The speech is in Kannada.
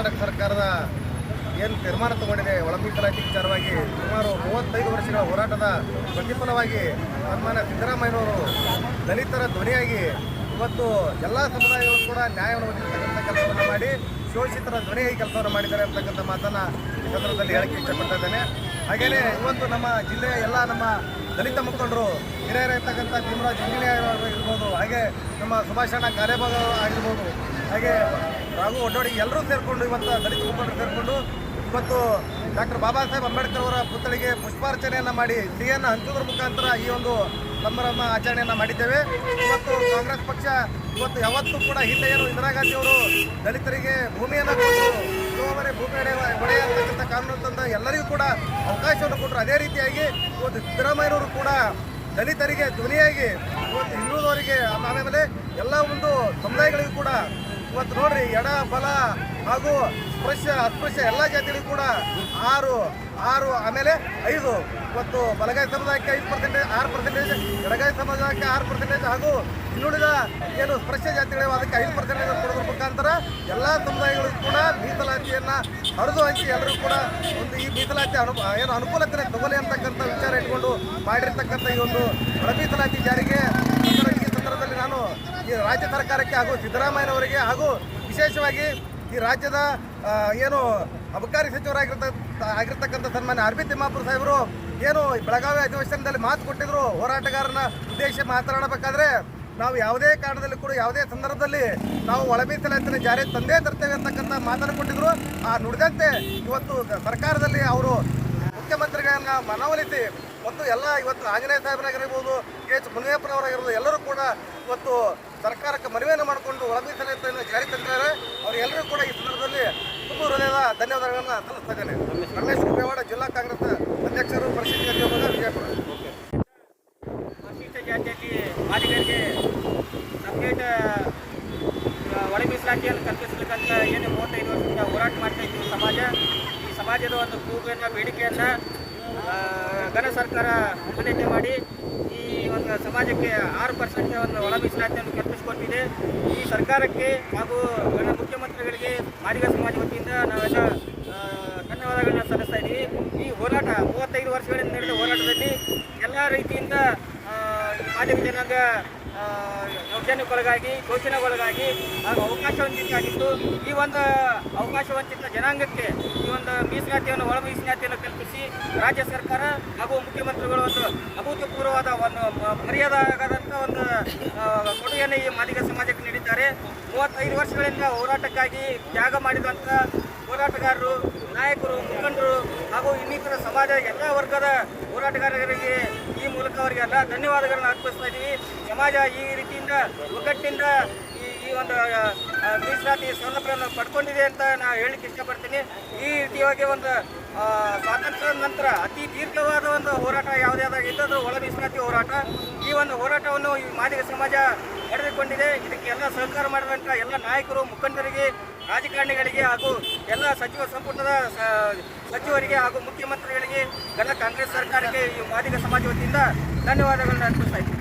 ಕರ್ನಾಟಕ ಸರ್ಕಾರದ ಏನು ತೀರ್ಮಾನ ತಗೊಂಡಿದೆ ಒಳಮೀಸಲಾತಿ ವಿಚಾರವಾಗಿ ಸುಮಾರು ಮೂವತ್ತೈದು ವರ್ಷಗಳ ಹೋರಾಟದ ಪ್ರತಿಫಲವಾಗಿ ಸನ್ಮಾನ್ಯ ಸಿದ್ದರಾಮಯ್ಯನವರು ದಲಿತರ ಧ್ವನಿಯಾಗಿ ಇವತ್ತು ಎಲ್ಲ ಸಮುದಾಯಗಳು ಕೂಡ ನ್ಯಾಯವನ್ನು ಒದಗಿಸ್ತಕ್ಕಂಥ ಕೆಲಸವನ್ನು ಮಾಡಿ, ಶೋಷಿತರ ಧ್ವನಿಯಾಗಿ ಕೆಲಸವನ್ನು ಮಾಡಿದ್ದಾರೆ ಅಂತಕ್ಕಂಥ ಮಾತನ್ನು ಈ ಸಂದರ್ಭದಲ್ಲಿ ಹೇಳಕ್ಕೆ ಇಷ್ಟಪಡ್ತಾ ಇದ್ದೇನೆ. ಹಾಗೆಯೇ ಇವತ್ತು ನಮ್ಮ ಜಿಲ್ಲೆಯ ಎಲ್ಲ ನಮ್ಮ ದಲಿತ ಮುಖಂಡರು ಹಿರಿಯರಾಗಿರ್ತಕ್ಕಂಥ ಭೀಮರಾಜ್ ಇಂಜಿನಿಯರ್ ಇರ್ಬೋದು ಹಾಗೆ ನಮ್ಮ ಸುಭಾಷಣ ಕಾರ್ಯಭಾಗ ಆಗಿರ್ಬೋದು, ಹಾಗೆ ರಾಘು ಒಡ್ಡೋಡಿ ಎಲ್ಲರೂ ಸೇರಿಕೊಂಡು ಇವತ್ತು ದಲಿತ ಮುಖಂಡರು ಸೇರಿಕೊಂಡು ಇವತ್ತು ಡಾಕ್ಟರ್ ಬಾಬಾ ಸಾಹೇಬ್ ಅಂಬೇಡ್ಕರ್ ಅವರ ಪುತ್ಥಳಿಗೆ ಪುಷ್ಪಾರ್ಚನೆಯನ್ನು ಮಾಡಿ ಸಿಹಿಯನ್ನು ಹಂಚೋದ್ರ ಮುಖಾಂತರ ಈ ಒಂದು ಸಂಭ್ರಮ ಆಚರಣೆಯನ್ನು ಮಾಡಿದ್ದೇವೆ. ಇವತ್ತು ಕಾಂಗ್ರೆಸ್ ಪಕ್ಷ ಇವತ್ತು ಯಾವತ್ತೂ ಕೂಡ ಹಿಂದೆ ಏನು ಇಂದಿರಾ ಗಾಂಧಿ ಅವರು ದಲಿತರಿಗೆ ಭೂಮಿಯನ್ನು ಕೊಟ್ಟು ಇರುವವರೆ ಭೂಮಿ ಅಡೆ ಒಡೆಯ ಕಾನೂನು ತಂದ ಎಲ್ಲರಿಗೂ ಕೂಡ ಅವಕಾಶವನ್ನು ಕೊಟ್ಟರು. ಅದೇ ರೀತಿಯಾಗಿ ಇವತ್ತು ಸಿದ್ದರಾಮಯ್ಯನವರು ಕೂಡ ದಲಿತರಿಗೆ ಧ್ವನಿಯಾಗಿ ಇವತ್ತು ಹಿಂದೂದವರಿಗೆ ಆಮೇಲೆ ಎಲ್ಲ ಒಂದು ಸಮುದಾಯಗಳಿಗೂ ಕೂಡ ಇವತ್ತು ನೋಡ್ರಿ, ಎಡ, ಬಲ ಹಾಗೂ ಸ್ಪೃಶ್ಯ ಅಸ್ಪೃಶ್ಯ ಎಲ್ಲ ಜಾತಿಗಳಿಗೂ ಕೂಡ ಆರು ಆರು, ಆಮೇಲೆ ಐದು. ಇವತ್ತು ಬಲಗಾಯಿ ಸಮುದಾಯಕ್ಕೆ ಐದು ಪರ್ಸೆಂಟೇಜ್ ಆರು ಪರ್ಸೆಂಟೇಜ್ ಎಡಗಾಯಿ ಸಮುದಾಯಕ್ಕೆ ಆರು ಪರ್ಸೆಂಟೇಜ್ ಹಾಗೂ ಇನ್ನುಳಿದ ಏನು ಸ್ಪೃಶ್ಯ ಜಾತಿಗಳಿವೆ, ಅದಕ್ಕೆ ಐದು ಪರ್ಸೆಂಟೇಜ್ ಕೊಡೋದ್ರ ಮುಖಾಂತರ ಎಲ್ಲ ಸಮುದಾಯಗಳಿಗೂ ಕೂಡ ಮೀಸಲಾತಿಯನ್ನು ಹರಿದು ಹಂಚಿ ಎಲ್ಲರೂ ಕೂಡ ಒಂದು ಈ ಮೀಸಲಾತಿ ಅನು, ಏನು ಅನುಕೂಲತೆ ತಗೊಲಿ ಅಂತಕ್ಕಂಥ ವಿಚಾರ ಇಟ್ಕೊಂಡು ಮಾಡಿರ್ತಕ್ಕಂಥ ಈ ಒಂದು ಒಳ ಮೀಸಲಾತಿ ಜಾರಿಗೆ ಈ ರಾಜ್ಯ ಸರ್ಕಾರಕ್ಕೆ ಹಾಗೂ ಸಿದ್ದರಾಮಯ್ಯನವರಿಗೆ ಹಾಗೂ ವಿಶೇಷವಾಗಿ ಈ ರಾಜ್ಯದ ಏನು ಅಬಕಾರಿ ಸಚಿವರಾಗಿರ್ತ, ಆಗಿರ್ತಕ್ಕಂಥ ಸನ್ಮಾನ್ಯ ಆರ್ ಬಿ ತಿಮ್ಮಾಪುರ ಸಾಹೇಬರು ಏನು ಬೆಳಗಾವಿ ಅಧಿವೇಶನದಲ್ಲಿ ಮಾತು ಕೊಟ್ಟಿದ್ರು, ಹೋರಾಟಗಾರನ ಉದ್ದೇಶ ಮಾತನಾಡಬೇಕಾದ್ರೆ ನಾವು ಯಾವುದೇ ಕಾರಣದಲ್ಲಿ ಕೂಡ ಯಾವುದೇ ಸಂದರ್ಭದಲ್ಲಿ ನಾವು ಒಳ ಜಾರಿ ತಂದೇ ತರ್ತೇವೆ ಅಂತಕ್ಕಂಥ ಮಾತನ್ನು ಕೊಟ್ಟಿದ್ರು. ಆ ನುಡಿದಂತೆ ಇವತ್ತು ಸರ್ಕಾರದಲ್ಲಿ ಅವರು ಮುಖ್ಯಮಂತ್ರಿಗಳನ್ನ ಮನವೊಲಿಸಿ ಮತ್ತು ಎಲ್ಲ ಇವತ್ತು ಆಂಜನೇಯ ಸಾಹೇಬರಾಗಿರ್ಬೋದು, ಕೆ ಎಚ್ ಮುನಿಯಪ್ಪನವರಾಗಿರ್ಬೋದು ಎಲ್ಲರೂ ಕೂಡ ಇವತ್ತು ಸರ್ಕಾರಕ್ಕೆ ಮನವಿಯನ್ನು ಮಾಡಿಕೊಂಡು ಒಳ ಮೀಸಲಾತಿಯನ್ನು ಜಾರಿ ತಂದಿದ್ದಾರೆ. ಅವರೆಲ್ಲರೂ ಕೂಡ ಈ ಸಂದರ್ಭದಲ್ಲಿ ತುಂಬ ಹೃದಯದ ಧನ್ಯವಾದಗಳನ್ನು ಸಲ್ಲಿಸ್ತಾ ಇದ್ದೇನೆ. ರಮೇಶ್ ಕುಬೇವಾಡ ಜಿಲ್ಲಾ ಕಾಂಗ್ರೆಸ್ ಅಧ್ಯಕ್ಷರು ಪರಿಸ್ಥಿತಿ ವಿಜಯಪುರ ಪರಿಶಿಷ್ಟ ಜಾತಿಯಲ್ಲಿ ಮಾದಿಗರಿಗೆ ಸಪ್ರೇಟ್ ಒಳ ಮೀಸಲಾತಿಯನ್ನು ಕಲ್ಪಿಸಬೇಕಂತ ಏನು ಮೂವತ್ತೈದು ವರ್ಷದಿಂದ ಹೋರಾಟ ಮಾಡ್ತಾ ಇದ್ದೀವಿ ಸಮಾಜ. ಈ ಸಮಾಜದ ಒಂದು ಕೂಗನ್ನು, ಬೇಡಿಕೆಯನ್ನು ಘನ ಸರ್ಕಾರ ಮಾನ್ಯತೆ ಮಾಡಿ ಈ ಒಂದು ಸಮಾಜಕ್ಕೆ ಆರು ಪರ್ಸೆಂಟ್ ಒಂದು ಒಳ ಮೀಸಲಾತಿಯನ್ನು ಕಲ್ಪಿಸಿಕೊಟ್ಟಿದೆ. ಈ ಸರ್ಕಾರಕ್ಕೆ ಹಾಗೂ ಗಣ ಮುಖ್ಯಮಂತ್ರಿಗಳಿಗೆ, ಮಾದಿಗ ಸಮಾಜ ವತಿಯಿಂದ ನಾವೆಲ್ಲ ಧನ್ಯವಾದಗಳನ್ನು ಧನ್ಯವಾದಗಳನ್ನ ಸಲ್ಲಿಸ್ತಾ ಇದ್ದೀವಿ. ಈ ಹೋರಾಟ ಮೂವತ್ತೈದು ವರ್ಷಗಳಿಂದ ನಡೆದ ಹೋರಾಟದಲ್ಲಿ ಎಲ್ಲ ರೀತಿಯಿಂದ ಆ, ಮಾದಿಗ ಜನಾಂಗ ದೌರ್ಜನ್ಯಕ್ಕೊಳಗಾಗಿ ಶೋಷಣೆಗೊಳಗಾಗಿ ಅವಕಾಶ ವಂಚಿತಾಗಿತ್ತು ಈ ಒಂದು ಅವಕಾಶ ವಂಚಿತ ಜನಾಂಗಕ್ಕೆ ಈ ಒಂದು ಮೀಸಲಾತಿಯನ್ನು, ಒಳ ಮೀಸಲಾತಿಯನ್ನು ಕಲ್ಪಿಸಿ ರಾಜ್ಯ ಸರ್ಕಾರ ಹಾಗೂ ಮುಖ್ಯಮಂತ್ರಿಗಳು ಒಂದು ಅಭೂತಪೂರ್ವವಾದ ಒಂದು ಮರ್ಯಾದಾಗದಂಥ ಒಂದು ಕೊಡುಗೆಯನ್ನು ಈ ಮಾದಿಗ ಸಮಾಜಕ್ಕೆ ನೀಡಿದ್ದಾರೆ. ಮೂವತ್ತೈದು ವರ್ಷಗಳಿಂದ ಹೋರಾಟಕ್ಕಾಗಿ ತ್ಯಾಗ ಮಾಡಿದಂಥ ಹೋರಾಟಗಾರರು, ನಾಯಕರು, ಮುಖಂಡರು ಹಾಗೂ ಇನ್ನಿತರ ಸಮಾಜದ ಎಲ್ಲ ವರ್ಗದ ಹೋರಾಟಗಾರರಿಗೆ ಈ ಮೂಲಕ ಅವರಿಗೆಲ್ಲ ಧನ್ಯವಾದಗಳನ್ನು ಅರ್ಪಿಸ್ತಾ ಇದ್ದೀವಿ. ಸಮಾಜ ಈ ರೀತಿಯಿಂದ ಒಗ್ಗಟ್ಟಿಂದ ಈ ಈ ಒಂದು ಮೀಸಲಾತಿ ಸೌಲಭ್ಯವನ್ನು ಪಡ್ಕೊಂಡಿದೆ ಅಂತ ನಾನು ಹೇಳಲಿಕ್ಕೆ ಇಷ್ಟಪಡ್ತೀನಿ. ಈ ರೀತಿಯಾಗಿ ಒಂದು ಸ್ವಾತಂತ್ರ್ಯದ ನಂತರ ಅತಿ ದೀರ್ಘವಾದ ಒಂದು ಹೋರಾಟ ಯಾವುದೇ ಆದಾಗಿದ್ದು ಅದು ಒಳ ಮೀಸಲಾತಿ ಹೋರಾಟ. ಈ ಒಂದು ಹೋರಾಟವನ್ನು ಈ ಮಾದಿಗ ಸಮಾಜ ನಡೆದುಕೊಂಡಿದೆ. ಇದಕ್ಕೆ ಎಲ್ಲ ಸಹಕಾರ ಮಾಡಿದಂಥ ಎಲ್ಲ ನಾಯಕರು, ಮುಖಂಡರಿಗೆ ರಾಜಕಾರಣಿಗಳಿಗೆ ಹಾಗೂ ಎಲ್ಲ ಸಚಿವ ಸಂಪುಟದ ಸಚಿವರಿಗೆ ಹಾಗೂ ಮುಖ್ಯಮಂತ್ರಿಗಳಿಗೆ ಎಲ್ಲ ಕಾಂಗ್ರೆಸ್ ಸರ್ಕಾರಕ್ಕೆ ಈ ಮಾದಿಗ ಸಮಾಜ ವತಿಯಿಂದ ಧನ್ಯವಾದಗಳನ್ನು ಅರ್ಪಿಸ್ತಾ ಇದ್ದೀನಿ.